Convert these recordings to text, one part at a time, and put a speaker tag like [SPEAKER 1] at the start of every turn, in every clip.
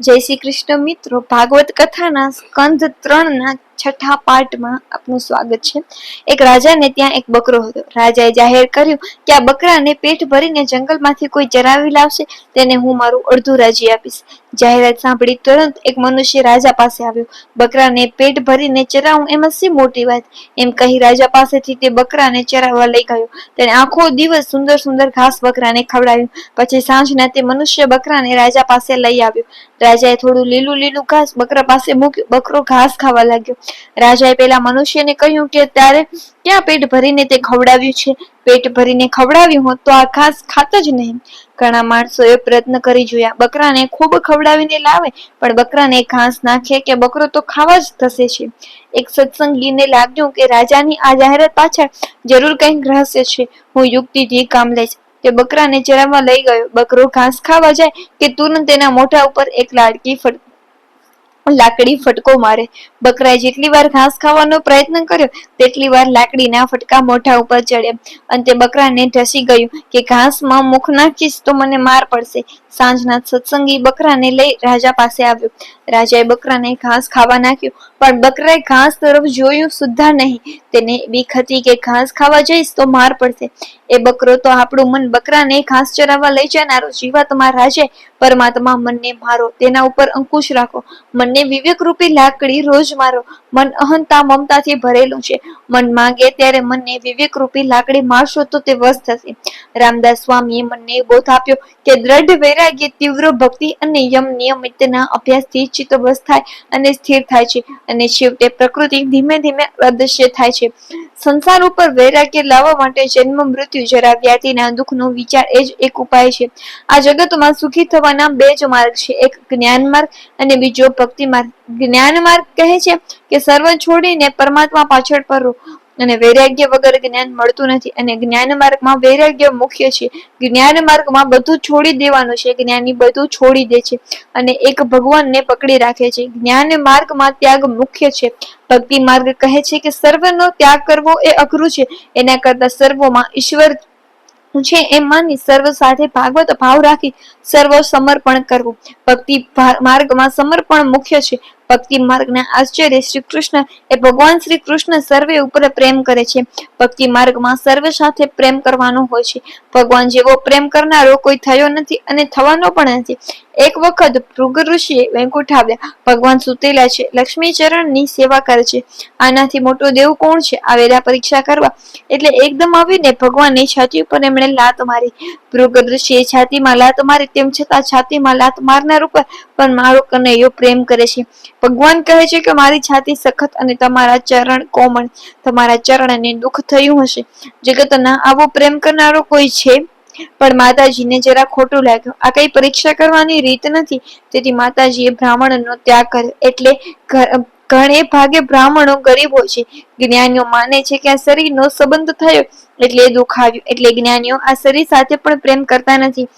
[SPEAKER 1] જય શ્રી કૃષ્ણ મિત્રો. ભાગવત કથાના સ્કંદ ત્રણના છઠ્ઠા પાઠમાં આપનું સ્વાગત છે. એક રાજાને ત્યાં એક બકરો હતો. રાજાએ જાહેર કર્યું કે આ બકરાને પેટ ભરીને જંગલમાંથી કોઈ ચરાવી લાવશે, તેને હું મારું અડધું રાજી આપીશ. જાહેરાત સાંભળી તુરંત એક મનુષ્ય રાજા પાસે આવ્યો. બકરાને પેટ ભરીને ચરાવું એમાં શી મોટી વાત? એમ કહી રાજા પાસેથી તે બકરાને ચરાવવા લઈ ગયો. તેને આખો દિવસ સુંદર સુંદર ઘાસ બકરાને ખવડાવ્યું. પછી સાંજના તે મનુષ્ય બકરાને રાજા પાસે લઈ આવ્યો. રાજાએ થોડું લીલું લીલું ઘાસ બકરા પાસે મૂક્યું. બકરો ઘાસ ખાવા લાગ્યો. રાજાએ પેલા મનુષ્યને કહ્યું કે તારે ક્યાં પેટ ભરીને તે ખવડાવ્યું છે? પેટ ભરીને ખવડાવ્યું હોત તો આ ઘાસ ખાત જ નહીં. ઘણા માણસોએ પ્રયત્ન કરી જોયા. બકરાને ખૂબ ખવડાવીને લાવે, પણ બકરાને ઘાસ નાખે કે બકરો તો ખાવા જ થશે છે. એક સત્સંગીને લાગ્યું કે રાજાની આ જાહેરાત પાછળ જરૂર કંઈક રહસ્ય છે. હું યુક્તિથી કામ લઈશ. તે બકરાને ચરાવવા લઈ ગયો. બકરો ઘાસ ખાવા જાય કે તુરંત તેના મોઢા ઉપર એક લાડકી ફટ લાકડી ફટકો મારે. બકરાએ જેટલી વાર ઘાસ ખાવાનો પ્રયત્ન કર્યો, તેટલી વાર લાકડીના ફટકા મોઢા ઉપર ચડ્યા. અંતે બકરાને ઢસી ગયું કે ઘાસમાં મુખ નાખીશ તો મને માર પડશે. સાંજના સત્સંગી બકરાને લઈ રાજા પાસે આવ્યો. રાજાએ બકરાને ઘાસ ખાવા નાખ્યું, પણ બકરાએ ઘાસ તરફ જોયું સુદ્ધા નહીં. તેને બીક હતી કે ઘાસ ખાવા જઈશ તો માર પડશે. એ બકરો તો આપણું મન બકરાને ઘાસ ચરાવવા લઈ જનારો જીવાત્મા રાજે પરમાત્મા મનને મારો, તેના ઉપર અંકુશ રાખો. મનને વિવેક રૂપી લાકડી રોજ મારો મન અહંતા મમતાથી ભરેલું છે. મન માંગે ત્યારે મનને વિવેક રૂપી લાકડી મારશો તો તે વશ થશે. રામદાસ સ્વામીએ મનને બોધ આપ્યો કે દ્રઢ વૈરાગ્ય, તીવ્ર ભક્તિ અને યમ નિયમિતના અભ્યાસથી ચિત્ત વશ થાય અને સ્થિર થાય છે અને છેવટે પ્રકૃતિ ધીમે ધીમે અદૃશ્ય થાય છે. સંસાર ઉપર વૈરાગ્ય લાવવા માટે જન્મ, મૃત્યુ, જરા વ્યાધિના દુઃખનો વિચાર એ જ એક ઉપાય છે. આ જગતમાં સુખી થવાના બે જ માર્ગ છે. એક જ્ઞાન માર્ગ અને બીજો ભક્તિ માર્ગ, જ્ઞાન માર્ગ કહે છે કે સર્વ છોડીને પરમાત્મા પાછળ ફરવું અને વૈરાગ્ય વગર જ્ઞાન મળતું નથી. અને જ્ઞાન માર્ગમાં વૈરાગ્ય મુખ્ય છે. જ્ઞાન માર્ગમાં બધું છોડી દેવાનું છે. જ્ઞાની બધું છોડી દે છે. અને એક ભગવાનને પકડી રાખે છે. જ્ઞાન માર્ગમાં ત્યાગ મુખ્ય છે. ભક્તિ માર્ગ કહે છે કે સર્વનો ત્યાગ કરવો એ અઘરું છે. એના કરતા સર્વમાં ઈશ્વર છે એમ માની સર્વ સાથે ભાગવત ભાવ રાખી સર્વ સમર્પણ કરવું. ભક્તિ માર્ગમાં સમર્પણ મુખ્ય છે. ભક્તિ માર્ગના આશ્ચર્ય શ્રી કૃષ્ણ એ ભગવાન શ્રી કૃષ્ણ સર્વે ઉપર પ્રેમ કરે છે. ભક્તિ માર્ગમાં સર્વ સાથે પ્રેમ કરવાનો હોય છે. ભગવાન જેવો પ્રેમ કરનારો કોઈ થયો નથી અને થવાનો પણ નથી. એક વખત ભૃગ ઋષિએ વૈકુંઠ આવ્યા ભગવાન સુતેલા છે. લક્ષ્મી ચરણની સેવા કરે છે. આનાથી મોટો દેવ કોણ છે? આવેલા પરીક્ષા કરવા. એટલે એકદમ આવીને ભગવાનની છાતી ઉપર એમણે લાત મારી. ભૃગ ઋષિએ છાતીમાં લાત મારી, તેમ છતાં છાતીમાં લાત મારનાર ઉપર પણ મારો કનૈયો પ્રેમ કરે છે. ભગવાન કહે છે કે મારી છાતી સખત અને તમારા ચરણ કોમળ, તમારા ચરણને દુઃખ થયું હશે. જગતના આવો પ્રેમ કરનારો કોઈ છે? પણ માતાજીને જરા ખોટું લાગ્યું. આ કઈ પરીક્ષા કરવાની રીત નથી. તેથી માતાજીએ બ્રાહ્મણનો ત્યાગ કર્યો. એટલે ઘણે ભાગે બ્રાહ્મણો ગરીબ છે. જ્ઞાનીઓ માને છે કે આ શરીરનો સંબંધ થયો. એટલે દુઃખ આવ્યું. એટલે જ્ઞાનીઓ આ શરીર સાથે પણ પ્રેમ કરતા નથી.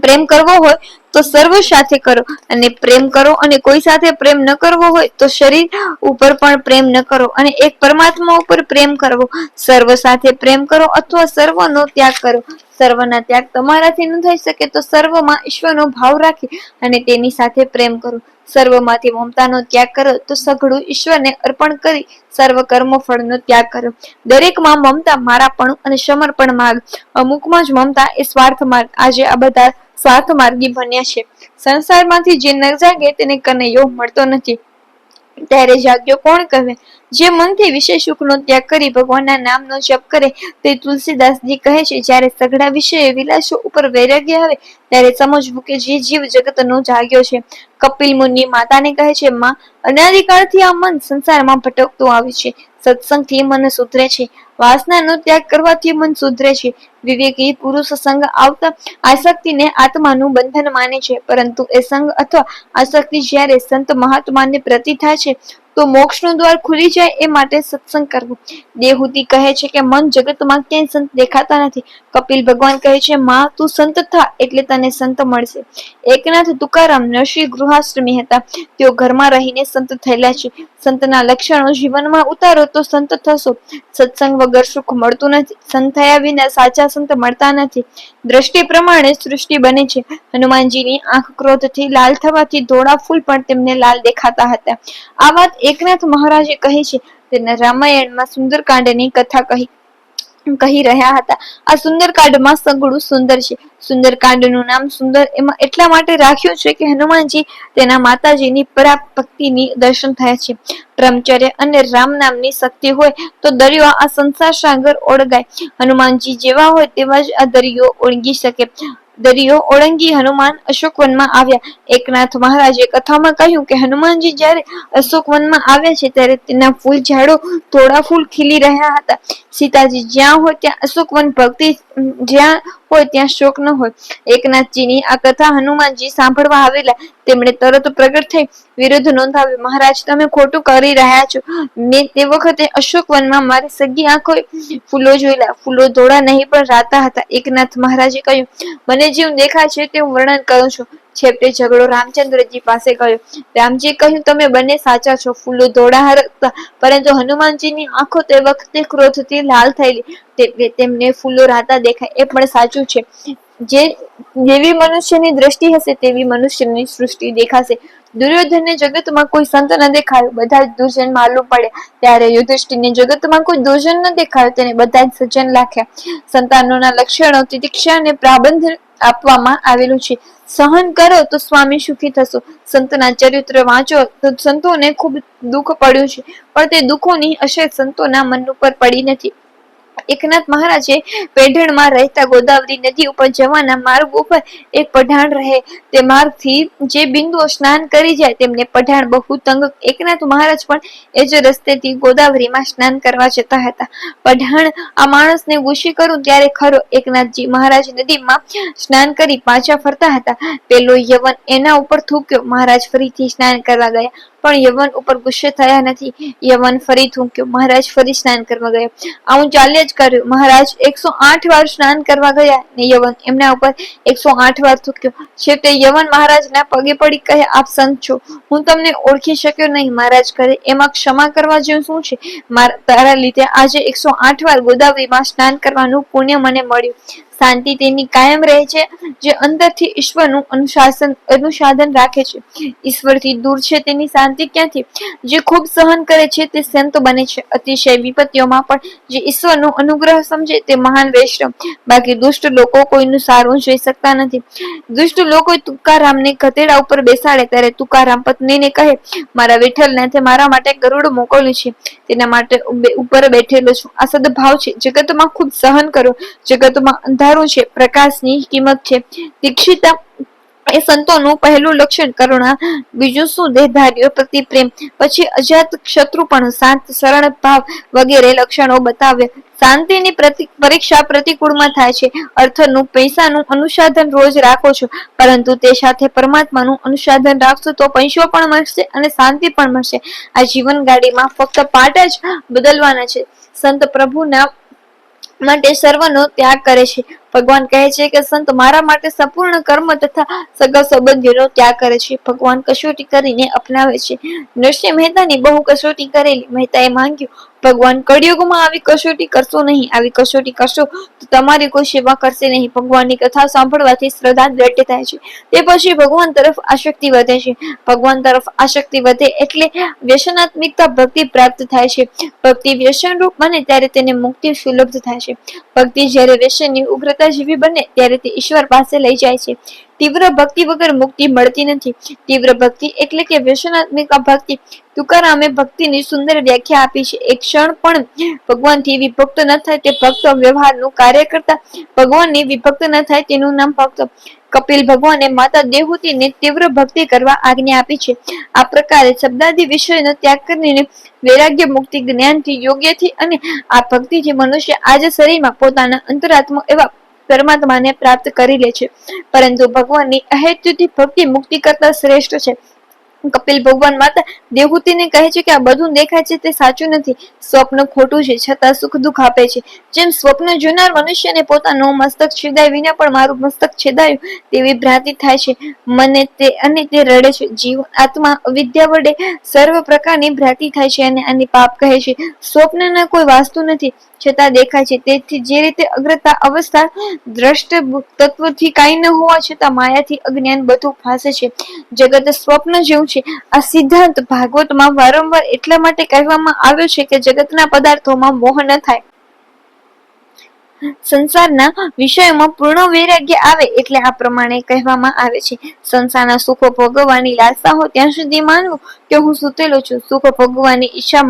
[SPEAKER 1] પ્રેમ કરવો હોય તો સર્વ સાથે કરો. અને પ્રેમ કરો અને કોઈ સાથે પ્રેમ ન કરવો હોય તો શરીર ઉપર પણ પ્રેમ ન કરો અને એક પરમાત્મા ઉપર પ્રેમ કરવો. સર્વ સાથે પ્રેમ કરો અથવા સર્વનો ત્યાગ કરો. સર્વના ત્યાગ તમારાથી ન થઈ શકે તો સર્વમાં ઈશ્વરનો ભાવ રાખી અને તેની સાથે પ્રેમ કરો. સર્વમાંથી મમતાનો ત્યાગ કરો, તો સઘળું ઈશ્વરને અર્પણ કરી સર્વ કર્મ ફળનો ત્યાગ કરો. દરેકમાં મમતા મારાપણું અને સમર્પણ માર્ગ. અમુકમાં જ મમતા એ સ્વાર્થ માર્ગ. આજે આ બધા સ્વાર્થ માર્ગી બન્યા છે. સંસારમાંથી જે ન જાગે તેને કનૈયો મળતો નથી. ત્યારે જાગ્યો કોણ કહે? જે મનથી વિષય સુખનો ત્યાગ કરી ભગવાનના નામનો જપ કરે તે તુલસીદાસજી કહે છે, જ્યારે સઘળા વિષય વિલાસો ઉપર વૈરાગ્ય આવે, ત્યારે સમજવું કે જે જીવ જગતનો જાગ્યો છે. કપિલ મુનિ માતાને કહે છે, માં, અનાદિકાળથી આ મન સંસારમાં ભટકતું આવે છે. સત્સંગથી મન સુધરે છે. વાસનાનો ત્યાગ કરવાથી મન સુધરે છે. વિવેકી પુરુષ સંગ આવતા આસક્તિને આત્માનું બંધન માને છે, પરંતુ એ સંગ અથવા આસક્તિ જ્યારે સંત મહાત્માને પ્રતિ થાય છે તો મોક્ષનું દ્વાર ખુલી જાય એ માટે સત્સંગ કરવો. દેહુતિ કહે છે કે મન જગતમાં ક્યાંય સંત દેખાતા નથી. કપિલ ભગવાન કહે છે, માં, તું સંત થા એટલે તને સંત મળશે. એકનાથ તુકારામ નરસિંહ ગૃહાશ્રમી હતા. તેઓ ઘરમાં રહીને સંત થયેલા છે. સંતના લક્ષણો જીવનમાં ઉતારો તો સંત થશો. સત્સંગ વગર સુખ મળતું નથી. સંત થયા વિના સાચા સંત મળતા નથી. દ્રષ્ટિ પ્રમાણે સૃષ્ટિ બને છે. હનુમાનજીની આંખ ક્રોધથી લાલ થવાથી ધોળા ફૂલ પણ તેમને લાલ દેખાતા હતા. આ વાત એકનાથ મહારાજે કહે છે તેના રામાયણમાં સુંદરકાંડની કથા કહી કહી રહ્યા હતા. આ સુંદરકાંડમાં સગડું સુંદર છે. સુંદરકાંડનું નામ સુંદર એમાં એટલા માટે રાખ્યું છે કે હનુમાનજી તેના માતાજીની પરાભક્તિની દર્શન થયા છે. બ્રહ્મચર્ય અને રામ નામની શક્તિ હોય તો દરિયો આ સંસાર સાગર ઓળગાય. હનુમાનજી જેવા હોય તેવા જ આ દરિયો ઓળગી શકે. દરિયો ઓળંગી હનુમાન અશોકવનમાં આવ્યા. એકનાથ મહારાજે કથામાં કહ્યું કે હનુમાનજી જ્યારે અશોકવનમાં આવ્યા છે ત્યારે તેના ફૂલ ઝાડો થોડા ફૂલ ખીલી રહ્યા હતા. સીતાજી જ્યાં હોય ત્યાં અશોકવન ભક્તિ જ્યાં હોય ત્યાં શોક ન હોય. એકનાથજીની આ કથા હનુમાનજી સાંભળવા આવેલા. તેમણે તરત પ્રગટ થઈ વિરુદ્ધ નોંધાવ્યો. મહારાજ, તમે ખોટું કરી રહ્યા છો. મેં તે વખતે અશોકવનમાં મારી સગી આંખો ફૂલો જોયેલા. ફૂલો ધોળા નહીં પણ રાતા હતા. એકનાથ મહારાજે કહ્યું, મને જેવું દેખાય છે તેવું વર્ણન કરું છું. છેવટે ઝઘડો રામચંદ્રજી પાસે ગયો. રામજી કહ્યું, તમે બંને સાચા છો, ફૂલો ધોળા હતા, પરંતુ હનુમાનજીની આંખો તે વખતે ક્રોધથી લાલ થયેલી. તેમને ફૂલો રાતા દેખાય, એ પણ સાચું છે. જે, જેવી મનુષ્યની દ્રષ્ટિ હશે, તેવી મનુષ્યની સૃષ્ટિ દેખાશે. દુર્યોધનને જગતમાં કોઈ સંત ન દેખાયો બધા જ દુર્જન માલુમ પડે ત્યારે યુધિષ્ઠિરને જગતમાં કોઈ દુર્જન ન દેખાયો, તેને બધા જ સજ્જન લાખ્યા સંતાનોના લક્ષણો તિતિક્ષા અને પ્રાબંધ આપવામાં આવેલું છે. સહન કરો તો સ્વામી સુખી થશો. સંતના ચરિત્ર વાંચો તો સંતોને ખૂબ દુઃખ પડ્યું છે. પણ તે દુઃખોની અસર સંતોના મન ઉપર પડી નથી. એકનાથ મહારાજે પેઢણમાં રહેતા ગોદાવરી નદી ઉપર જવાના માર્ગ ઉપર એક પઢાણ રહે. તે માર્ગથી જે બિંદુઓ સ્નાન કરી જાય તેમને પઢાણ બહુ તંગ. એકનાથ મહારાજ પણ એ જ રસ્તેથી ગોદાવરીમાં સ્નાન કરવા જતા હતા. પઢાણ આ માણસને ગુસ્સી કરું ત્યારે ખરો એકનાથજી મહારાજ નદીમાં સ્નાન કરી પાછા ફરતા હતા. પેલો યવન એના ઉપર થૂક્યો. મહારાજ ફરીથી સ્નાન કરવા ગયા. પણ યવન ઉપર ગુસ્સે થયા નથી. યવન ફરી થૂંક્યો. મહારાજ ફરી સ્નાન કરવા ગયા. આવું ચાલ્યા જ કર્યું. મહારાજ એકસો આઠ વાર સ્નાન કરવા ગયા ને યવન એમના ઉપર એકસો આઠ વાર થૂક્યો. છેવટે યવન મહારાજના પગે પડી કહે, આપ સંત છો. હું તમને ઓળખી શક્યો નહીં. મહારાજ કરે એમાં ક્ષમા કરવા જેવું શું છે? તારા લીધે આજે એકસો આઠ વાર ગોદાવરીમાં સ્નાન કરવાનું પુણ્ય મને મળ્યું. શાંતિ તેની કાયમ રહે છે, જે અંદરથી ઈશ્વરનું અનુશાસન અનુસાધન રાખે છે. ઈશ્વરથી દૂર છે તેની શાંતિ. ક્યાંથી? જે ખૂબ સહન કરે છે તે સંત બને છે. અતિશય વિપત્તિઓમાં પણ જે ઈશ્વરનો અનુગ્રહ સમજે તે મહાન વૈષ્ણવ. બાકી દુષ્ટ લોકો કોઈનું સારું જોઈ શકતા નથી. દુષ્ટ લોકો તુકારામને ગધેડા ઉપર બેસાડે ત્યારે તુકારામ પત્નીને કહે, મારા વિઠ્ઠલનાથે મારા માટે ગરુડ મોકલ્યું છે. તેના માટે ઉપર બેઠેલો છું. આ સદભાવ છે. જગતમાં ખૂબ સહન કરો. જગતમાં અંધારું છે. પ્રકાશની કિંમત છે. દીક્ષિતા એ સંતોનું પહેલું લક્ષણ કરુણા, બીજું શું દેહધાર્યો પ્રતિ પ્રેમ, પછી અજાત શત્રુ પણ શાંત, સરળ ભાવ વગેરે લક્ષણો બતાવે શાંતિની પરીક્ષા પ્રતિકૂળમાં થાય છે. અર્થનું, પૈસાનું અનુસાધન રોજ રાખો છો. પરંતુ તે સાથે પરમાત્માનું અનુસાધન રાખશો તો પૈસો પણ મળશે અને શાંતિ પણ મળશે. આ જીવન ગાડીમાં ફક્ત પાટ જ બદલવાના છે. સંત પ્રભુના માટે સર્વનો ત્યાગ કરે છે. ભગવાન કહે છે કે સંત મારા માટે સંપૂર્ણ કર્મ તથા સગા સંબંધીઓનો ત્યાગ કરે છે. ભગવાન કસોટી કરીને અપનાવે છે. નરસિંહ મહેતાની બહુ કસોટી કરેલી. મહેતાએ માંગ્યું ભગવાન કળિયુગમાં આવી કસોટી કરશો નહીં, આવી કસોટી કરશો તો તમારી કોઈ સેવા કરશે નહીં. ભગવાનની કથા સાંભળવાથી શ્રદ્ધા દ્રઢ થાય છે. તે પછી ભગવાન તરફ આશક્તિ વધે છે. ભગવાન તરફ આશક્તિ વધે એટલે વ્યસનાત્મિકતા ભક્તિ પ્રાપ્ત થાય છે. ભક્તિ વ્યસન રૂપ બને ત્યારે તેને મુક્તિ સુલભ થાય છે. ભક્તિ જ્યારે વ્યસનની ઉગ્રતા જેવી બને ત્યારે તે ઈશ્વર પાસે લઈ જાય છે. તીવ્ર ભક્તિ વગર મુક્તિ મળતી નથી. તીવ્ર ભક્તિ એટલે કે વ્યસનાત્મિક ભક્તિ તુકારામે ભક્તિની સુંદર વ્યાખ્યા આપી છે. એક ક્ષણ પણ ભગવાનથી વિભક્ત ન થાય તે ભક્ત વ્યવહારનું કાર્ય કરતા. ભગવાનની વિભક્ત ન થાય તેનું નામ ભક્ત. કપિલ ભગવાને માતા દેહુતીને તીવ્ર ભક્તિ કરવા આજ્ઞા આપી છે. આ પ્રકારે શબ્દાદી વિષયનો ત્યાગ કરીને વૈરાગ્ય મુક્તિ જ્ઞાનથી યોગ્યથી અને આ ભક્તિથી મનુષ્ય આજ શરીરમાં પોતાના અંતરાત્મા એવા પરમાત્માને પ્રાપ્ત કરી લે છે. પરંતુ ભગવાનની અહેતુથી ભક્તિ મુક્તિ કરતા શ્રેષ્ઠ છે. કપિલ ભગવાન માતા દેવહૂતિને કહે છે કે આ બધું દેખાય છે તે સાચું નથી. સ્વપ્ન ખોટું છે, છતાં સુખ દુઃખ આપે છે. જેમ સ્વપ્ન જોનાર મનુષ્યને પોતાનું મસ્તક છેદાય વિના પણ મારું મસ્તક છેદાયું, તેવી ભ્રાંતિ થાય છે. મને તે અને તે રડે છે. જીવન આત્મા અવિદ્યા વડે સર્વ પ્રકારની ભ્રાંતિ થાય છે અને આની પાપ કહે છે. સ્વપ્નના કોઈ વાસ્તુ નથી, છતાં દેખાય છે. તેથી જે રીતે અગ્રતા અવસ્થા દ્રષ્ટ તત્વથી કાંઈ ન હોવા છતાં માયાથી અજ્ઞાન બધું ફાસે છે. જગત સ્વપ્ન જેવું છે. આ સિદ્ધાંત ભાગવતમાં વારંવાર એટલા માટે કહેવામાં આવ્યો છે કે જગતના પદાર્થોમાં મોહ ન થાય. સંસારના વિષયોમાં પૂર્ણ વૈરાગ્ય આવે એટલે આ પ્રમાણે કહેવામાં આવે છે. સંસારના સુખો ભોગવવાની લાલસા હોય ત્યાં સુધી માનવું કે હું સૂતેલો છું. સુખ ભોગવવાની ઈચ્છા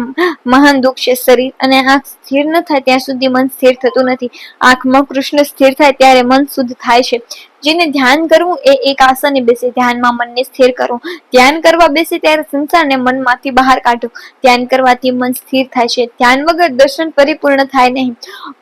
[SPEAKER 1] મહાન દુઃખ છે શરીર અને આંખ સ્થિર ન થાય ત્યાં સુધી મન સ્થિર થતું નથી. આંખમાં કૃષ્ણ સ્થિર થાય ત્યારે મન શુદ્ધ થાય છે. જેને ધ્યાન કરવું એ એક આસને બેસે. ધ્યાનમાં મનને સ્થિર કરવું ધ્યાન કરવા બેસે ત્યારે સંસારને મનમાંથી બહાર કાઢો. ધ્યાન કરવાથી મન સ્થિર થાય છે. ધ્યાન વગર દર્શન પરિપૂર્ણ થાય નહીં.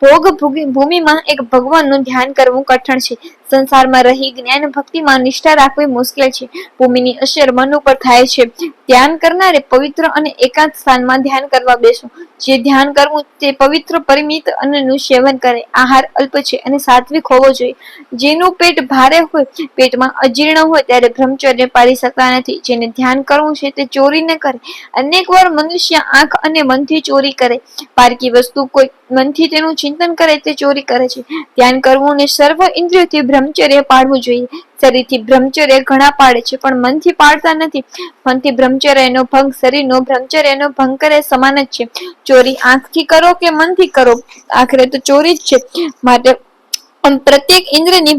[SPEAKER 1] ભોગ ભૂમિમાં એક ભગવાનનું ધ્યાન કરવું કઠણ છે. સંસારમાં રહી જ્ઞાન ભક્તિમાં નિષ્ઠા રાખવી મુશ્કેલ છે. ભૂમિની અસર મન ઉપર થાય છે. ધ્યાન કરનારે પવિત્ર અને એકાંત સ્થાનમાં ધ્યાન કરવા બેસો. જે ધ્યાન કરવું તે પવિત્ર, પરિમિત અન્નનું સેવન કરે. આહાર અલ્પ છે અને સાત્વિક હોવો જોઈએ. જેનું પેટ ભારે હોય, પેટમાં અજીર્ણ હોય ત્યારે બ્રહ્મચર્ય પાડી શકતા નથી. જેને ધ્યાન કરવું છે તે ચોરી ન કરે. અનેક વાર મનુષ્ય આંખ અને મનથી ચોરી કરે. પારકી વસ્તુ કોઈ મનથી તેનું ચિંતન કરે તે ચોરી કરે છે. ધ્યાન કરવું ને સર્વ ઇન્દ્રિયોથી બ્રહ્મચર્ય પાડવું જોઈએ. શરીરથી બ્રહ્મચર્ય ઘણા પાડે છે, પણ મનથી પાડતા નથી. મનથી બ્રહ્મચર્યનો ભંગ શરીરનો, બ્રહ્મચર્યનો ભંગ કરે સમાન જ છે. ચોરી આંખથી કરો કે મનથી કરો? આખરે તો ચોરી જ છે. માટે પ્રત્યેક ઇન્દ્રની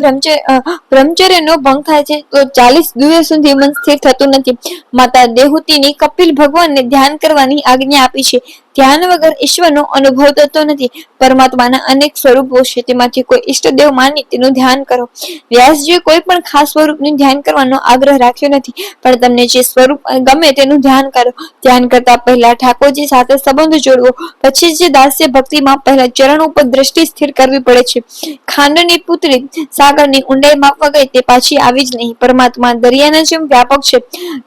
[SPEAKER 1] બ્રહ્મચર્યનો ભંગ થાય છે, તો ચાલીસ દિવસ સુધી મન સ્થિર થતું નથી. માતા દેહુતીની કપિલ ભગવાનને ધ્યાન કરવાની આજ્ઞા આપી છે. ધ્યાન વગર ઈશ્વરનો અનુભવ થતો નથી. પરમાત્માના અનેક સ્વરૂપો છે, તેમાંથી કોઈ ઈષ્ટદેવ માની તેનું ધ્યાન કરો. વ્યાસજીએ કોઈ પણ ખાસ સ્વરૂપનું ધ્યાન કરવાનો આગ્રહ રાખ્યો નથી, પણ તમને જે સ્વરૂપ ગમે તેનું ધ્યાન કરો. ધ્યાન કરતા પહેલા ઠાકોરજી સાથે સંબંધ જોડવો, પછી જે દાસ્ય ભક્તિમાં પહેલા ચરણ ઉપર દ્રષ્ટિ સ્થિર કરવી પડે છે. ખાંડની પુત્રી સાગરની ઊંડાઈ માપવા ગઈ, તે પાછી આવી જ નહીં. પરમાત્મા દરિયાના જેમ વ્યાપક છે.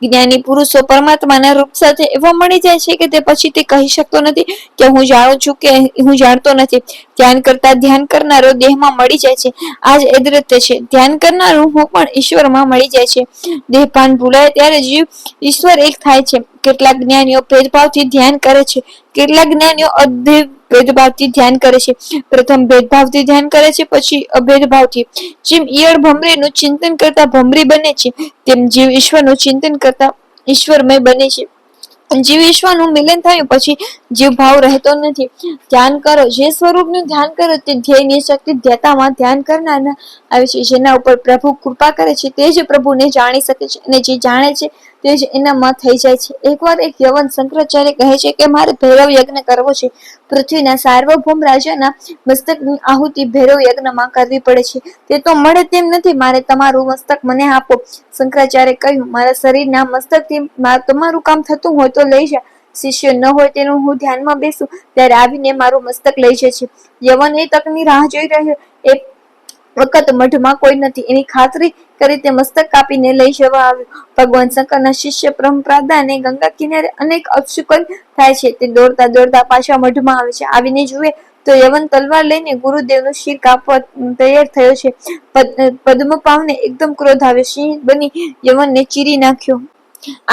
[SPEAKER 1] જ્ઞાની પુરુષો પરમાત્માના રૂપ સાથે એવા મળી જાય છે કે તે પછી તે કહી શકતો શકતો નથી કે હું જાણું છું કે હું જાણતો નથી. ધ્યાન કરતા ધ્યાન કરનારો દેહમાં મળી જાય છે. આ જ અદ્રત્ય છે. ધ્યાન કરનારું હું પણ ઈશ્વરમાં મળી જાય છે. દેહભાન ભૂલાય ત્યારે જીવ ઈશ્વર એક થાય છે. કેટલાક જ્ઞાનીઓ ભેદભાવથી ધ્યાન કરે છે. કેટલાક જ્ઞાનીઓ અદ્ભુત ભેદભાવથી ધ્યાન કરે છે. પ્રથમ ભેદભાવથી ધ્યાન કરે છે, પછી અભેદભાવથી. જેમ ઈયળ ભમરીનું ચિંતન કરતા ભમરી બને છે, તેમ જીવ ઈશ્વરનું ચિંતન કરતા ઈશ્વરમય બને છે. જીવ ઈશ્વરનું મિલન થયું, પછી જીવ ભાવ રહેતો નથી, ધ્યાન કરો. જે સ્વરૂપનું ધ્યાન કરો, તે ધ્યેયની શક્તિ ધ્યેતામાં ધ્યાન કરનારના આવે છે. જેના ઉપર પ્રભુ કૃપા કરે છે, તે જ પ્રભુને જાણી શકે છે અને જે જાણે છે તે જ એનામાં થઈ જાય છે. એકવાર એક યવન શંકરાચાર્ય કહે છે કે, મારે ભૈરવ યજ્ઞ કરવો છે. પૃથ્વીના સાર્વભૌમ રાજાના મસ્તકની આહુતિ ભૈરવ યજ્ઞમાં કરવી પડે છે. તે તો મળે તેમ નથી. મારે તમારું મસ્તક મને આપો. શંકરાચાર્ય કહ્યું, મારા શરીરના મસ્તકથી તમારું કામ થતું હોય તો લઈ જા. શિષ્ય ન હોય તેનું હું ધ્યાનમાં બેસું. ત્યારે આવીને મારું મસ્તક લઈ જાય છે. યવન એ તકની રાહ જોઈ રહ્યો. એ વખત મઢમાં કોઈ નથી. એની ખાતરી કરી તે મસ્તક કાપીને લઈ જવા આવ્યો. ભગવાન શંકરના શિષ્ય પ્રમપ્રાદાને ગંગા કિનારે અનેક અપશુકન થાય છે. તે દોડતા દોડતા પાછા મઢમાં આવે છે. આવીને જુએ તો યવન તલવાર લઈને ગુરુદેવનું શિર કાપવા તૈયાર થયો છે. પદ્મપાવને એકદમ ક્રોધ આવ્યો. સિંહ બની યવનને ચીરી નાખ્યો.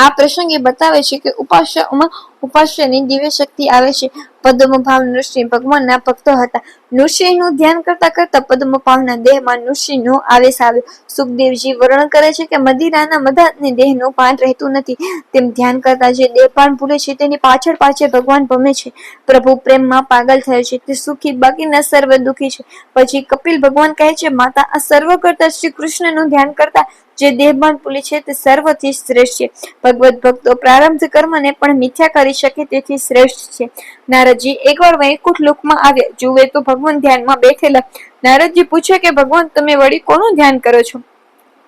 [SPEAKER 1] આ પ્રસંગે બતાવે છે કે ઉપાસ્યમાં ઉપાસ્યની દિવ્ય શક્તિ આવે છે. પદ્મભાવ નૃસિંહ ભગવાનના ભક્તો હતા. નૃસિંહનું ધ્યાન કરતા કરતા પદ્મભાવના દેહમાં નૃસિંહનો આવેશ આવ્યો. સુખદેવજી વર્ણન કરે છે કે મદિરાના મધાતને દેહનું પાન રહેતું નથી. તેમ ધ્યાન કરતા જે દેહ પાન ભૂલે છે તેની પાછળ પાછળ ભગવાન ભમે છે. પ્રભુ પ્રેમમાં પાગલ થયો છે. તે સુખી, બાકીના સર્વ દુખી છે. પછી કપિલ ભગવાન કહે છે, માતા, આ સર્વ કરતા શ્રી કૃષ્ણનું ધ્યાન કરતા જે દેહભાન ભૂલી છે તે સર્વથી શ્રેષ્ઠ છે. ભગવત ભક્તો પ્રારંભ કર્મને પણ મિથ્યા કરી શકે તેથી શ્રેષ્ઠ છે. નારદજી એકવાર વૈકુંઠ લોકમાં આવ્યા. જુએ તો ભગવાન ધ્યાનમાં બેઠેલા. નારદજી પૂછે કે, ભગવાન, તમે વળી કોનું ધ્યાન કરો છો?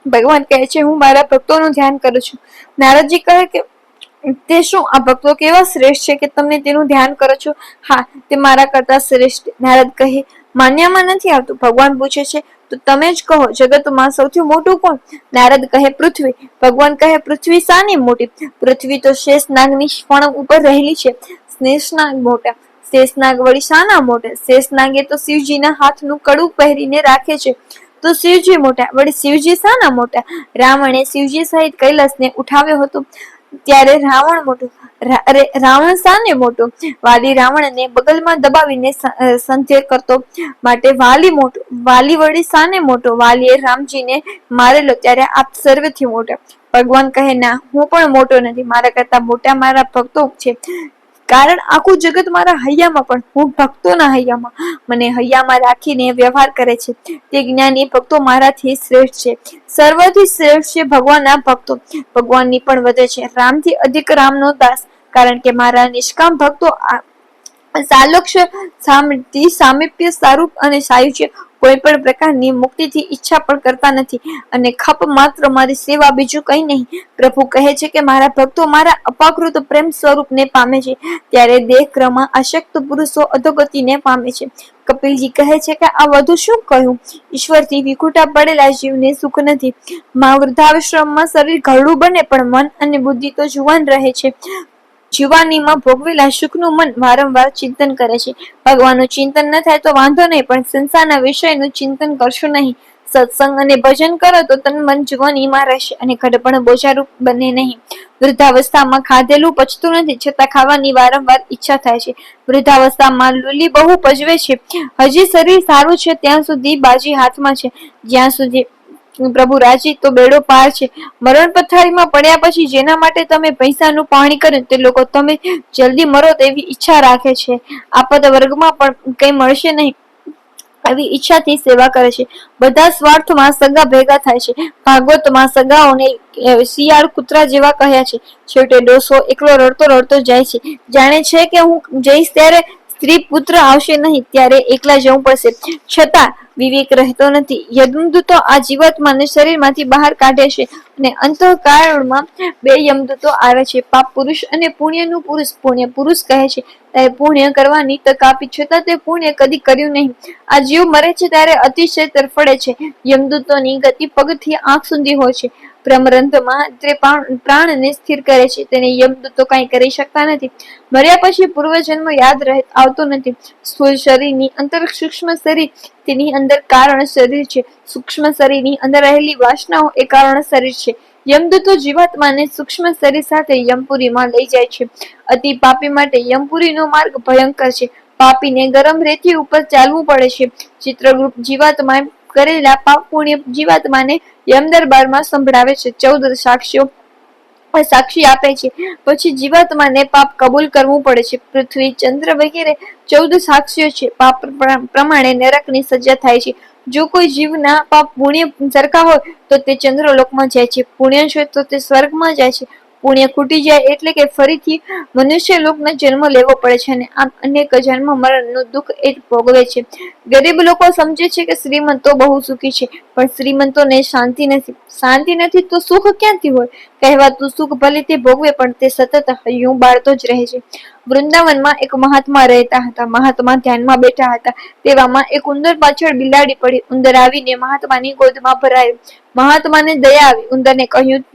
[SPEAKER 1] ભગવાન કહે છે, હું મારા ભક્તોનું ધ્યાન કરું છું. નારદજી કહે કે, તે શું? આ ભક્તો કેવા શ્રેષ્ઠ છે કે તમે તેનું ધ્યાન કરો છો? હા, તે મારા કરતા શ્રેષ્ઠ. નારદ કહે, માન્યામાં નથી આવતું. ભગવાન પૂછે છે, તો તમે જ કહો, જગતમાં સૌથી મોટું કોણ? નારદ કહે, પૃથ્વી. ભગવાન કહે, પૃથ્વી સાની મોટી? પૃથ્વી તો શેષ, નાગની ફણ ઉપર રહેલી છે. શેષનાગ મોટા. શેષનાગ વળી શાના મોટા? શેષનાગે તો શિવજીના હાથનું કડું પહેરીને રાખે છે. તો શિવજી મોટા, વળી શિવજી શાના મોટા? રાવણે શિવજી સહિત કૈલાસને ઉઠાવ્યો હતો. ત્યારે રાવણ મોટો રાવણ સાને મોટો? વાલી રાવણને બગલમાં દબાવીને સંધ્ય કરતો. માટે વાલી મોટો, વાલી વળી સાને મોટો? વાલીએ રામજીને મારેલો, ત્યારે આપ સર્વથી મોટા. ભગવાન કહે, ના, હું પણ મોટો નથી. મારા કરતા મોટા મારા ભક્તો છે. કારણ આખું જગત મારા હૈયામાં પણ, હું ભક્તોના હૈયામાં. મને હૈયામાં રાખીને વ્યવહાર કરે છે. તે જ્ઞાની ભક્તો મારાથી શ્રેષ્ઠ છે. સર્વથી શ્રેષ્ઠ છે ભગવાનના ભક્તો. ભગવાનની પણ વધે છે. રામથી અધિક રામનો દાસ. કારણ કે મારા નિષ્કામ ભક્તો આ સામતી સામીપ્ય સારૂપ અને સાયુજ્ય કોઈ પણ પ્રકારની મુક્તિથી ઈચ્છા પણ કરતા નથી. અને ખપ માત્ર મારી સેવા, બીજું કંઈ નહીં. પ્રભુ કહે છે કે મારા ભક્તો મારા અપાકૃત પ્રેમ સ્વરૂપને પામે છે. ત્યારે દેહ ક્રમમાં આશક્ત પુરુષો અધોગતિને પામે છે. કપિલજી કહે છે કે આ વધુ શું કહ્યું? ઈશ્વરથી વિખૂટા પડેલા જીવને સુખ નથી. માં વૃદ્ધાશ્રમમાં શરીર ઘરડું બને પણ મન અને બુદ્ધિ તો જુવાન રહે છે. જુવાનીમાં ભોગવેલા સુખનું મન વારંવાર ચિંતન કરે છે. ભગવાનનું ચિંતન ન થાય તો વાંધો નહીં, પણ સંસારના વિષયનું ચિંતન કરશો નહીં. સત્સંગ અને ભજન કરો તો તન મન જુવાનીમાં રહેશે અને ઘડપણ બોજારૂપ બને નહીં. વૃદ્ધાવસ્થામાં ખાધેલું પચતું નથી, છતાં ખાવાની વારંવાર ઈચ્છા થાય છે. વૃદ્ધાવસ્થામાં લુલી બહુ પજવે છે. હજી શરીર સારું છે, ત્યાં સુધી બાજી હાથમાં છે. જ્યાં સુધી પ્રભુ રાજી, તો બેડો પાર છે. મરણ પથારીમાં પડ્યા પછી જેના માટે તમે પૈસાનું પાણી કર્યું તે લોકો તમે જલ્દી મરો તેવી ઈચ્છા રાખે છે. આપદ વર્ગમાં પણ કંઈ મળશે નહીં. આવી ઈચ્છાથી સેવા કરે છે. બધા સ્વાર્થમાં સગા ભેગા થાય છે. ભાગવતમાં સગાઓને શિયાળ કૂતરા જેવા કહ્યા છે. છેવટે ડોસો એકલો રડતો રડતો જાય છે. જાણે છે કે હું જઈશ ત્યારે સ્ત્રી પુત્ર આવશે નહીં, ત્યારે એકલા જવું પડશે. છતાં વિવેક રહેતો નથી. યમદૂતો આ જીવાત્માને શરીરમાંથી બહાર કાઢે છે અને અંતઃકાળમાં બે યમદૂતો આવે છે. પાપ પુરુષ અને પુણ્યનું પુરુષ. પુણ્ય પુરુષ કહે છે ત્યારે પુણ્ય કરવાની તક આપી છતાં તે પુણ્ય કદી કર્યું નહીં. આ જીવ મરે છે ત્યારે અતિશય તરફડે છે. યમદૂતોની ગતિ પગથી આંખ સુધી હોય છે. બ્રહ્મરંધમાં તે પ્રાણ- પ્રાણને સ્થિર કરે છે. તેને યમદૂતો કંઈ કરી શકતા નથી. મર્યા પછી પૂર્વજન્મ યાદ રહે આવતો નથી. સ્થૂળ શરીરની અંતર સૂક્ષ્મ શરીર તેની અંદર કારણ શરીર છે. સૂક્ષ્મ શરીરની અંદર રહેલી વાસનાઓ એ કારણ શરીર છે. યમદૂતો જીવાત્માને સૂક્ષ્મ શરીર સાથે યમપુરીમાં લઈ જાય છે. અતિ પાપી માટે યમપુરીનો માર્ગ ભયંકર છે. પાપીને ગરમ રેતી ઉપર ચાલવું પડે છે. ચિત્રગુપ્ત જીવાત્મા કરેલા પાપ પુણ્ય જીવાત્માને યમ દરબારમાં સંભળાવે છે. ચૌદ સાક્ષીઓ સાક્ષી આપે છે. પછી જીવાત્માને પાપ કબૂલ કરવું પડે છે. પૃથ્વી ચંદ્ર વગેરે ચૌદ સાક્ષીઓ છે. પાપ પ્ર- પ્રમાણે નરકની સજા થાય છે. જો કોઈ જીવના પાપ પુણ્ય સરખા હોય તો તે ચંદ્રલોકમાં જાય છે. પુણ્ય છે તો તે સ્વર્ગમાં જાય છે. પુણ્ય ખૂટી જાય એટલે કે ફરીથી મનુષ્ય લોકનો જન્મ લેવો પડે છે અને આમ અનેક જન્મ મરણનું દુઃખ એ ભોગવે છે. ગરીબ લોકો સમજે છે કે શ્રીમંતો બહુ સુખી છે, પણ શ્રીમંતોને શાંતિ નથી. શાંતિ નથી તો સુખ ક્યાંથી હોય? કહેવાતું સુખ ભલે તે ભોગવે, પણ તે સતત હૈયું બાળતો જ રહે છે. વૃંદાવનમાં એક મહાત્મા રહેતા હતા. મહાત્મા ધ્યાનમાં બેઠા હતા. તેવામાં એક ઉંદર પાછળ બિલાડી પડી. ઉંદર આવીને મહાત્માની ગોદમાં ભરાયો. મહાત્માને દયા આવી. ઉંદરને કહ્યું,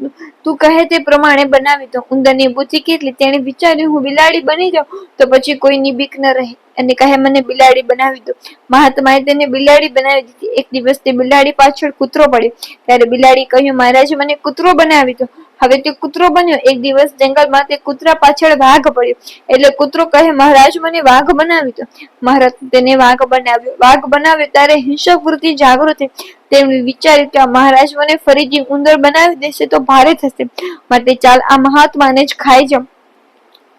[SPEAKER 1] તું કહે તે પ્રમાણે બનાવી દો ઉંદરની બુદ્ધિ કેટલી? તેણે વિચાર્યું, હું બિલાડી બની જાઉં તો પછી કોઈની બીક ન રહે. અને કહે, મને બિલાડી બનાવી દો. મહાત્માએ તેને બિલાડી બનાવી દીધી. એક દિવસ તે બિલાડી પાછળ કૂતરો પડ્યો. ત્યારે બિલાડી કહ્યું, મહારાજ, મને કૂતરો બનાવી દો. હવે તે કૂતરો બન્યો. એક દિવસ જંગલમાં તે કૂતરા પાછળ વાઘ પડ્યો. એટલે કૂતરો કહે, મહારાજ, મને વાઘ બનાવી દો. મહારાજ તેને વાઘ બનાવ્યો. વાઘ બનાવ્યો ત્યારે હિંસક વૃત્તિ જાગૃત થઈ. તેમણે વિચાર્યું કે આ મહારાજ મને ફરીથી ઉંદર બનાવી દેશે તો ભારે થશે. માટે ચાલ, આ મહાત્માને જ ખાઈ જાઉં.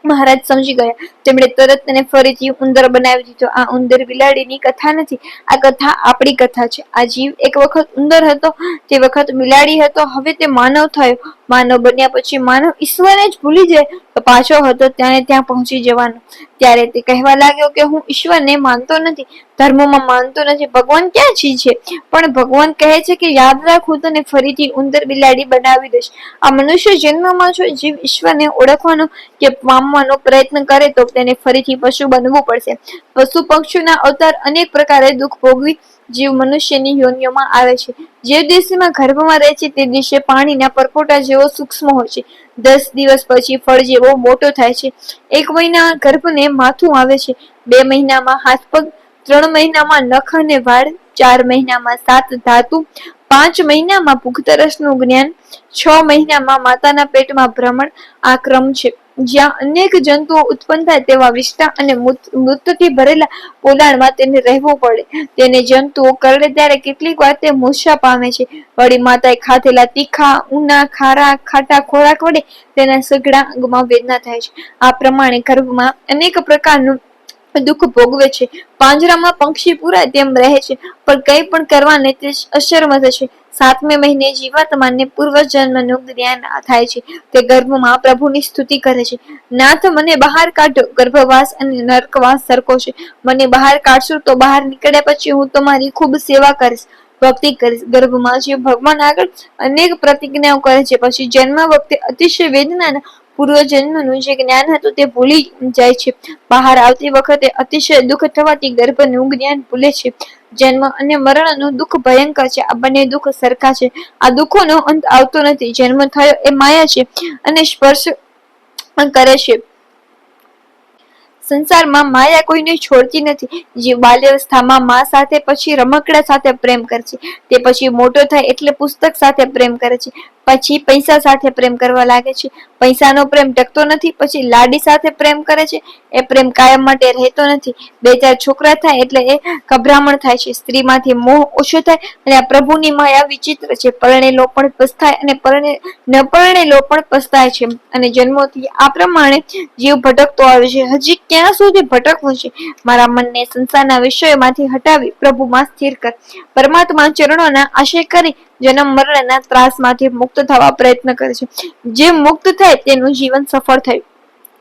[SPEAKER 1] મહારાજ સમજી ગયા. તેમણે તરત તેને ફરીથી ઉંદર બનાવી દીધો. આ ઉંદર બિલાડીની કથા નથી, આ કથા આપણી કથા છે. આ જીવ એક વખત ઉંદર હતો, તે વખત બિલાડી હતો. હવે તે માનવ થયો. માનવ બન્યા પછી માનવ ઈશ્વરને જ ભૂલી જાય. પાછો હતો ત્યાં ત્યાં પહોંચી જવાનો. ત્યારે તે કહેવા લાગ્યો કે હું ઈશ્વરને માનતો નથી, ધર્મમાં માનતો નથી. ભગવાન ક્યાં છી? છે પણ ભગવાન કહે છે કે યાદ રાખ તને ફરીથી ઉંદર બિલાડી બનાવી દઈશ. આ મનુષ્ય જન્મમાં જો જીવ ઈશ્વરને ઓળખવાનો કે પામવાનો પ્રયત્ન કરે તો તેને ફરીથી પશુ બનવું પડશે. પશુ પક્ષીઓના અવતાર અનેક પ્રકારે દુઃખ ભોગવી જીવ મનુષ્યની યોનિઓમાં આવે છે. જે દિવસમાં ગર્ભમાં રહે છે, તે દિવસે પાણીના પરપોટા જેવો સૂક્ષ્મ હોય છે. દસ દિવસ પછી ફળ જેવો મોટો થાય છે. એક મહિના ગર્ભને માથું આવે છે. બે મહિનામાં હાથ પગ, ત્રણ મહિનામાં નખ અને વાળ, ચાર મહિનામાં સાત ધાતુ, પાંચ મહિનામાં પુખ્તરસનું જ્ઞાન, છ મહિનામાં માતાના પેટમાં ભ્રમણ, આ ક્રમ છે. જ્યાં અનેક જંતુઓ ઉત્પન્ન થાય તેવા વિષ્ટા અને મૃતથી ભરેલા પોલાણમાં તેને રહેવું પડે. તેને જંતુઓ કરડે ત્યારે કેટલીક વાર તે મૂર્છા પામે છે. વળી માતાએ ખાધેલા તીખા, ઉના, ખારા, ખાટા ખોરાક વડે તેના સઘળા અંગમાં વેદના થાય છે. આ પ્રમાણે ગર્ભમાં અનેક પ્રકારનું દુઃખ ભોગવે છે. પાંજરામાં પંક્ષી પૂરાય તેમ રહે છે, પણ કંઈ પણ કરવાને તે અશરમત છે. સાતમે મહિને જીવાત્માને પૂર્વજન્મનું જ્ઞાન થાય છે. તે ગર્ભમાં પ્રભુની સ્તુતિ કરે છે. નાથ મને બહાર કાઢો. ગર્ભવાસ અને નરકવાસ સરખો છે. મને બહાર કાઢશો તો બહાર નીકળ્યા પછી હું તમારી ખૂબ સેવા કરીશ, ભક્તિ કરીશ. ગર્ભમાં જે ભગવાન આગળ અનેક પ્રતિજ્ઞાઓ કરે છે, પછી જન્મ વખતે અતિશય વેદનાના પૂર્વજન્મનું જે જ્ઞાન હતું તે ભૂલી જાય છે. બહાર આવતી વખતે અતિશય દુઃખ થવાથી ગર્ભનું જ્ઞાન ભૂલે છે. જન્મ અને મરણનું દુઃખ ભયંકર છે. આ બંને દુઃખ સરખા છે. આ દુઃખોનો અંત આવતો નથી. જન્મ થયો એ માયા છે અને સ્પર્શ કરે છે. સંસારમાં માયા કોઈને છોડતી નથી. જે બાલ્યાવસ્થામાં મા સાથે, પછી રમકડા સાથે પ્રેમ કરે છે. તે પછી મોટો થાય એટલે પુસ્તક સાથે પ્રેમ કરે છે. પછી પૈસા સાથે પ્રેમ કરવા લાગે છે. પૈસાનો પ્રેમ ટકતો નથી, પછી લાડી સાથે પ્રેમ કરે છે. એ પ્રેમ કાયમ માટે રહેતો નથી. બે ચાર છોકરા થાય એટલે એ ગભરામણ થાય છે. સ્ત્રીમાંથી મોહ ઓછો થાય અને આ પ્રભુની માયા વિચિત્ર છે. પરણેલો પણ પસ્તાય અને પરણે, ન પરણેલો પણ પસ્તાય છે. અને જન્મોથી આ પ્રમાણે જીવ ભટકતો આવે છે. હજી ક્યાં સુધી ભટકવું છે? મારા મનને સંસારના વિષયોમાંથી હટાવી પ્રભુમાં સ્થિર કર. પરમાત્મા ચરણોના આશય કરી જન્મ મરણના ત્રાસમાંથી મુક્ત થવા પ્રયત્ન કરે છે. જે મુક્ત થાય તેનું જીવન સફળ થયું.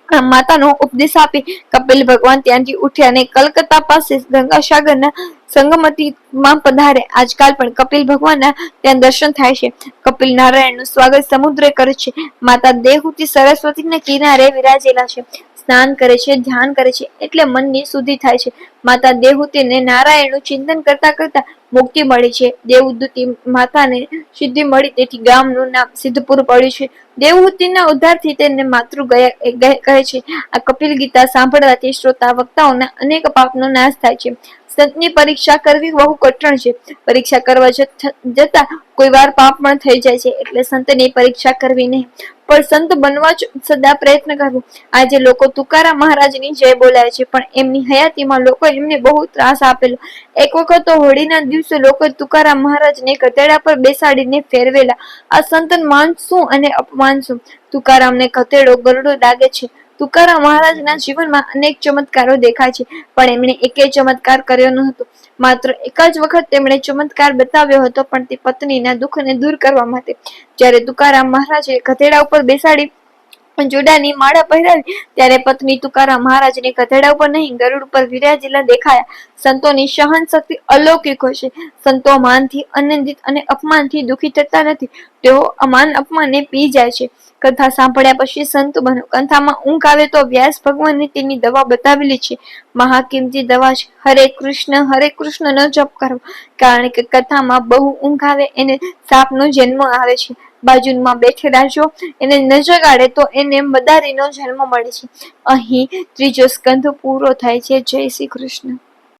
[SPEAKER 1] માતાનો ઉપદેશ આપી કપિલ ભગવાન ત્યાંથી ઉઠ્યા અને કલકત્તા પાસે ગંગાસાગરના સંગમતીમાં પધારે. આજકાલ પણ કપિલ ભગવાનના ત્યાં દર્શન થાય છે. કપિલ નારાયણનું સ્વાગત સમુદ્રે કરે છે. માતા દેહુતી સરસ્વતીના કિનારે વિરાજેલા છે. સ્નાન કરે છે, ધ્યાન કરે છે, એટલે મનની શુદ્ધિ થાય છે. માતા દેહુતીને નારાયણનું ચિંતન કરતા કરતા મુક્તિ મળી છે. દેવદૂતી માતાને સિદ્ધિ મળી તેથી ગામનું નામ સિદ્ધપુર પડ્યું છે. દેવહૂતિના ઉદ્ધારથી તેને માતૃ ગયા કહે છે. આ કપિલ ગીતા સાંભળવાથી શ્રોતા વક્તાઓના અનેક પાપનો નાશ થાય છે. સંતની પરીક્ષા કરવી બહુ કઠણ છે. પરીક્ષા કરવા જતા કોઈ વાર પાપ પણ થઈ જાય છે. એટલે સંતની પરીક્ષા કરવી નહીં. પણ સંત બનવા જ સદા પ્રયત્ન કરવો. આજે લોકો તુકારા મહારાજની જય બોલાય છે, પણ એમની હયાતીમાં લોકો એમને બહુ ત્રાસ આપેલો. એક વખત તો હોળીના દિવસે લોકો તુકારામ મહારાજને કતેડા પર બેસાડીને ફેરવેલા. આ સંતન માન શું અને અપમાન શું તુકારામને કતેડો ગરડો લાગે છે. તુકારામ મહારાજના જીવનમાં અનેક ચમત્કારો દેખાય છે, પણ એમણે એકે ચમત્કાર કર્યો ન હતો માત્ર એક જ વખત તેમણે ચમત્કાર બતાવ્યો હતો, પણ તે પત્નીના દુઃખને દૂર કરવા માટે. જ્યારે તુકારામ મહારાજે ગધેડા ઉપર બેસાડી જોડાની માળા પહેરાવી, ત્યારે પત્ની તુકારામ મહારાજને ગધેડા ઉપર નહીં, ગરુડ ઉપર વિરાજેલા દેખાયા. સંતોની સહન શક્તિ અલૌકિક હોય છે. સંતો માનથી આનંદિત અને અપમાનથી દુખી થતા નથી. તેઓ અમાન અપમાનને પી જાય છે. કથા સાંભળ્યા પછી સંત બનો. કથામાં ઊંઘ આવે તો વ્યાસ ભગવાને તેની દવા બતાવેલી છે. મહાકિંમતી દવા છે હરે કૃષ્ણ હરે કૃષ્ણ, ન જપ કરો. કારણ કે કથામાં બહુ ઊંઘ આવે એને સાપનો જન્મ આવે છે. બાજુમાં બેઠેલા જો એને ન જગાડે તો એને મદારીનો જન્મ મળે છે. અહીં ત્રીજો સ્કંધ પૂરો થાય છે. જય શ્રી કૃષ્ણ.